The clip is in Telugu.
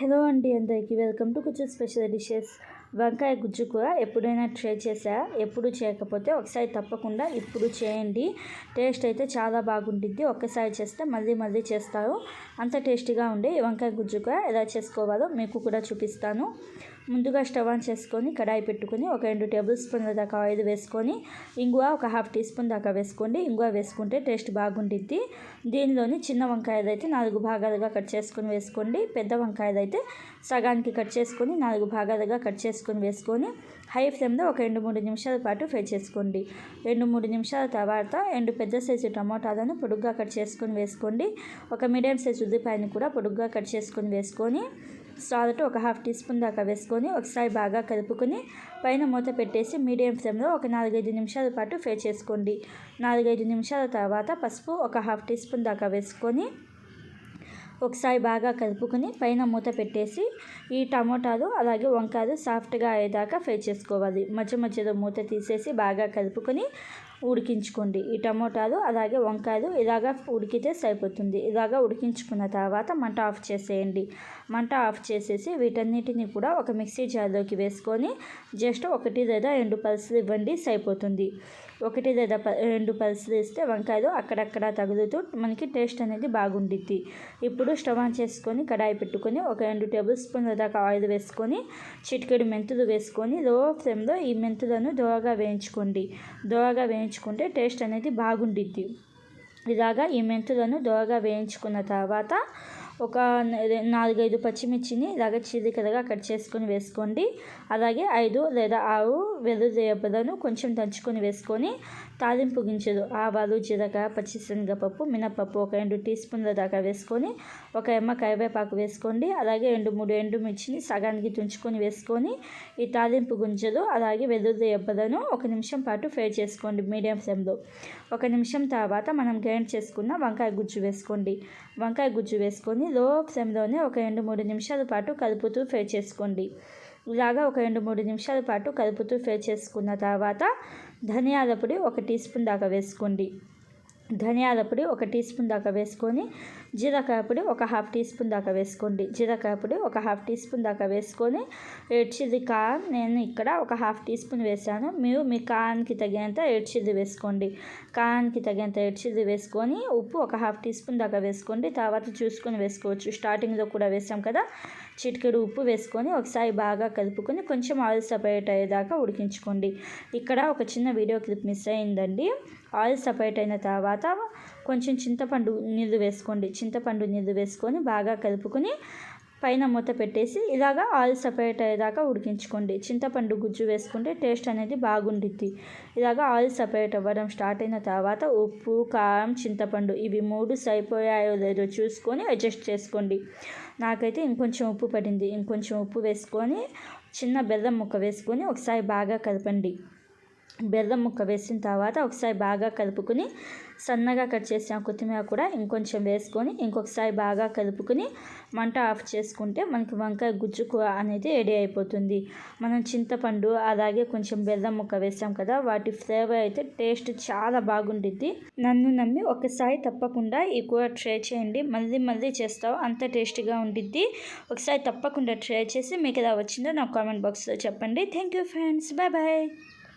హలో అండి అందరికీ వెల్కమ్ టు కొంచెం స్పెషల్ డిషెస్. వంకాయ గుజ్జు కూర ఎప్పుడైనా ట్రై చేసా ఎప్పుడు చేయకపోతే ఒకసారి తప్పకుండా ఇప్పుడు చేయండి. టేస్ట్ అయితే చాలా బాగుంటుంది ఒక్కసారి చేస్తే మళ్ళీ మళ్ళీ చేస్తారు. అంత టేస్టీగా ఉండే వంకాయ గుజ్జు కూర ఎలా చేసుకోవాలో మీకు కూడా చూపిస్తాను. ముందుగా స్టవ్ ఆన్ చేసుకొని కడాయి పెట్టుకొని ఒక రెండు టేబుల్ స్పూన్ల దాకా ఆయిల్ వేసుకొని ఇంగువ ఒక హాఫ్ టీ స్పూన్ దాకా వేసుకోండి. ఇంగువ వేసుకుంటే టేస్ట్ బాగుంటుంది దీనిలోని చిన్న వంకాయలు అయితే నాలుగు భాగాలుగా కట్ చేసుకొని వేసుకోండి. పెద్ద వంకాయలు అయితే సగానికి కట్ చేసుకొని నాలుగు భాగాలుగా కట్ చేసుకొని వేసుకొని హై ఫ్లేమ్లో ఒక రెండు మూడు నిమిషాల పాటు ఫ్రై చేసుకోండి. రెండు మూడు నిమిషాల తర్వాత రెండు పెద్ద సైజు టమాటాలను పొడుగ్గా కట్ చేసుకొని వేసుకోండి. ఒక మీడియం సైజు ఉల్లిపాయను కూడా పొడుగ్గా కట్ చేసుకొని వేసుకొని సాల్ట్ ఒక హాఫ్ టీ స్పూన్ దాకా వేసుకొని ఒకసారి బాగా కలుపుకొని పైన మూత పెట్టేసి మీడియం ఫ్లేమ్లో ఒక నాలుగైదు నిమిషాల పాటు ఫ్రై చేసుకోండి. నాలుగైదు నిమిషాల తర్వాత పసుపు ఒక హాఫ్ టీ స్పూన్ దాకా వేసుకొని ఒకసారి బాగా కలుపుకొని పైన మూత పెట్టేసి ఈ టమోటాలు అలాగే వంకాయలు సాఫ్ట్గా అయ్యేదాకా ఫ్రై చేసుకోవాలి. మధ్య మధ్యలో మూత తీసేసి బాగా కలుపుకొని ఉడికించుకోండి. ఈ టమోటాలు అలాగే వంకాయలు ఇలాగా ఉడికితే సరిపోతుంది. ఇలాగా ఉడికించుకున్న తర్వాత మంట ఆఫ్ చేసేయండి. మంట ఆఫ్ చేసేసి వీటన్నిటిని కూడా ఒక మిక్సీ జార్లోకి వేసుకొని జస్ట్ ఒకటి లేదా రెండు పల్సులు ఇవ్వండి సరిపోతుంది. ఒకటి లేదా రెండు పల్సులు ఇస్తే వంకాయలు అక్కడక్కడ తగులుతూ మనకి టేస్ట్ అనేది బాగుండిద్ది. ఇప్పుడు స్టవ్ ఆన్ చేసుకొని కడాయి పెట్టుకొని ఒక రెండు టేబుల్ స్పూన్ల దాకా ఆయిల్ వేసుకొని చిటికెడు మెంతులు వేసుకొని లో ఫ్లేమ్లో ఈ మెంతులను దోరగా వేయించుకోండి. దోరగా వేయించుకుంటే టేస్ట్ అనేది బాగుండిద్ది. ఇలాగా ఈ మెంతులను దోరగా వేయించుకున్న తర్వాత ఒక నాలుగైదు పచ్చిమిర్చిని ఇలాగ చీలికలుగా కట్ చేసుకొని వేసుకోండి. అలాగే ఐదు లేదా ఆరు వెల్లుల్లి కొంచెం దంచుకొని వేసుకొని తాలింపు గింజలు ఆవాలు జీలకర్ర పచ్చిశనగపప్పు మినపప్పు ఒక రెండు టీ స్పూన్ల దాకా వేసుకొని ఒక ఎమ్మ కరివేపాకు వేసుకోండి. అలాగే రెండు మూడు ఎండుమిర్చిని సగానికి తుంచుకొని వేసుకొని ఈ తాలింపు గింజలు అలాగే వెల్లుల్లి ఎబ్బలను ఒక నిమిషం పాటు ఫ్రై చేసుకోండి మీడియం ఫ్లేమ్లో. ఒక నిమిషం తర్వాత మనం గ్రైండ్ చేసుకున్న వంకాయ గుజ్జు వేసుకోండి. వంకాయ గుజ్జు వేసుకొని లో ఫ్లేమ్లోనే ఒక రెండు మూడు నిమిషాల పాటు కలుపుతూ ఫ్రై చేసుకోండి. ఇలాగా ఒక రెండు మూడు నిమిషాల పాటు కలుపుతూ ఫ్రై చేసుకున్న తర్వాత ధనియాల పొడి ఒక టీ స్పూన్ దాకా వేసుకోండి. ధనియాల పొడి ఒక టీ స్పూన్ దాకా వేసుకొని జీలకాయ పొడి ఒక హాఫ్ టీ స్పూన్ దాకా వేసుకోండి. జీలకాయ పొడి ఒక హాఫ్ టీ స్పూన్ దాకా వేసుకొని రెడ్ చిల్లీ కారం నేను ఇక్కడ ఒక హాఫ్ టీ స్పూన్ వేసాను. మీరు మీ కారానికి తగినంత రెడ్ చిల్లీ వేసుకోండి. కారానికి తగినంత రెడ్ చిల్లీ వేసుకొని ఉప్పు ఒక హాఫ్ టీ స్పూన్ దాకా వేసుకోండి. తర్వాత చూసుకొని వేసుకోవచ్చు. స్టార్టింగ్లో కూడా వేసాం కదా. చిటికెడు ఉప్పు వేసుకొని ఒకసారి బాగా కలుపుకొని కొంచెం ఆయిల్ సపరేట్ అయ్యేదాకా ఉడికించుకోండి. ఇక్కడ ఒక చిన్న వీడియో క్లిప్ మిస్ అయిందండి. ఆయిల్ సపరేట్ అయిన తర్వాత కొంచెం చింతపండు నీళ్ళు వేసుకోండి. చింతపండు నీళ్ళు వేసుకొని బాగా కలుపుకొని పైన మూత పెట్టేసి ఇలాగా ఆయిల్ సపరేట్ అయ్యేదాకా ఉడికించుకోండి. చింతపండు గుజ్జు వేసుకుంటే టేస్ట్ అనేది బాగుండిద్ది. ఇలాగా ఆయిల్ సపరేట్ అవ్వడం స్టార్ట్ అయిన తర్వాత ఉప్పు కారం చింతపండు ఇవి మూడు సరిపోయాయో లేదో చూసుకొని అడ్జస్ట్ చేసుకోండి. నాకైతే ఇంకొంచెం ఉప్పు పడింది. ఇంకొంచెం ఉప్పు వేసుకొని చిన్న బెల్లం ముక్క వేసుకొని ఒకసారి బాగా కలపండి. బెల్లం ముక్క వేసిన తర్వాత ఒకసారి బాగా కలుపుకొని సన్నగా కట్ చేసిన కొత్తిమీర కూడా ఇంకొంచెం వేసుకొని ఇంకొకసారి బాగా కలుపుకొని మంట ఆఫ్ చేసుకుంటే మనకి వంకాయ గుజ్జు కూర అనేది రెడీ అయిపోతుంది. మనం చింతపండు అలాగే కొంచెం బెల్లం ముక్క వేసాం కదా వాటి ఫ్లేవర్ అయితే టేస్ట్ చాలా బాగుంటుంది నన్ను నమ్మి ఒకసారి తప్పకుండా ఈ కూర ట్రై చేయండి. మళ్ళీ మళ్ళీ చేస్తావు అంత టేస్టీగా ఉండిద్ది. ఒకసారి తప్పకుండా ట్రై చేసి మీకు ఎలా వచ్చిందో నాకు కామెంట్ బాక్స్లో చెప్పండి. Thank you friends. Bye bye.